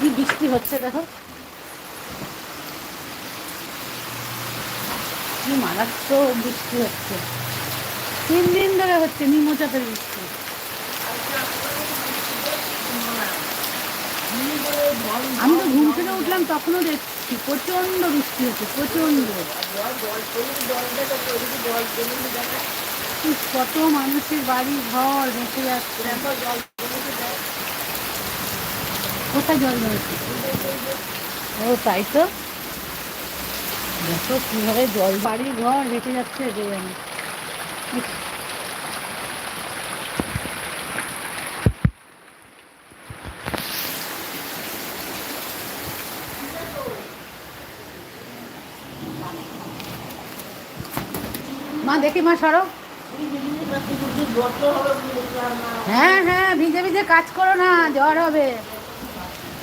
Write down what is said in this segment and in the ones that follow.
কি বৃষ্টি হচ্ছে দেখো? কি মারাত্মক বৃষ্টি হচ্ছে। তিন দিন ধরে হচ্ছে নিমচাপের বৃষ্টি। আমি তো ঘুম থেকে উঠলাম, তখনও দেখছি প্রচণ্ড বৃষ্টি হচ্ছে প্রচণ্ড কত মানুষের বাড়ি ঘর ভেসে যাচ্ছে। কোথায় জল জমেছে ও, তাই তো। দেখো কীভাবে জল বাড়ি ঘর ভেসে যাচ্ছে যে জানি মা, দেখি মা, সরো। হ্যাঁ হ্যাঁ ভিজে ভিজে কাজ করো না, জ্বর হবে।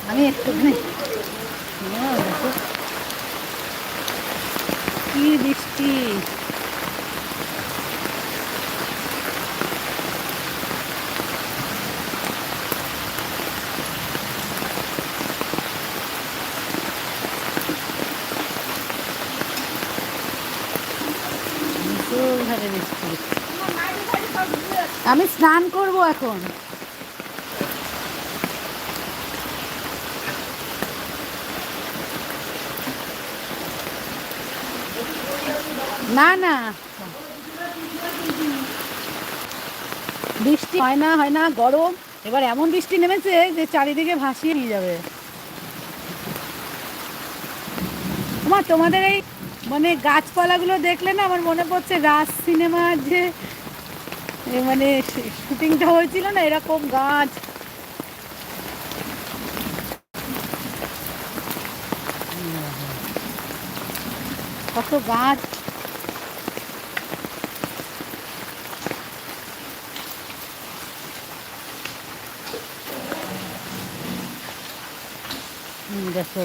আমি একটুখানি দেখো। কি বৃষ্টি আমি স্নান করব এখন। না না। বৃষ্টি হয় না হয় না, গরম। এবার এমন বৃষ্টি নেমেছে যে চারিদিকে ভাসিয়ে নিয়ে যাবে। তোমার তোমাদের এই মানে গাছপালাগুলো দেখলে না আমার মনে পড়ছে রাজ সিনেমার যে মানে শুটিংটা হয়েছিল না, এরকম গাছ। কত গাছ। হুম, দেখো।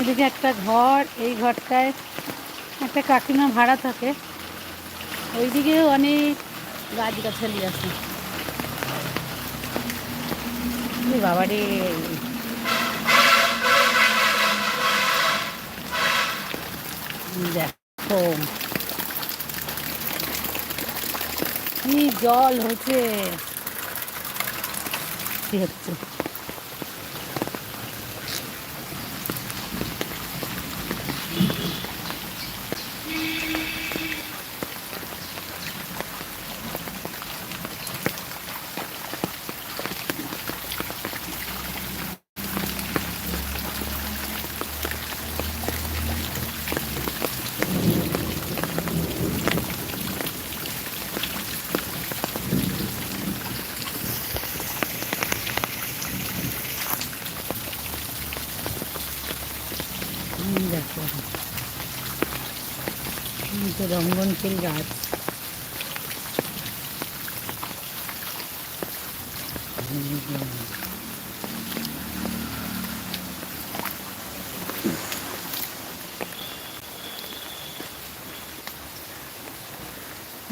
এদিকে একটা ঘর এই ঘরটায় একটা কাকিমা ভাড়া থাকে। ওইদিকেও অনেক গাছগাছালি আছে। এ বাবা রে দেখো। কি জল হচ্ছে। কি হচ্ছে? দেখো হুম, তো রঙ্গনশীল গাছ।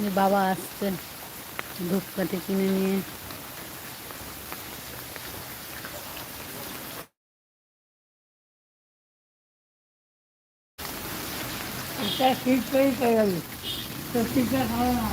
যে বাবা আসছে ধূপকাঠি কিনে নিয়ে। त्या सीट तरी कळली तर तिच्या खायला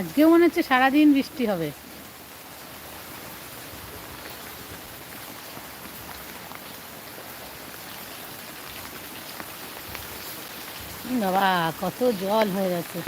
আজকেও মনে হচ্ছে সারাদিন বৃষ্টি হবে। বাবা কত জল হয়ে গেছে।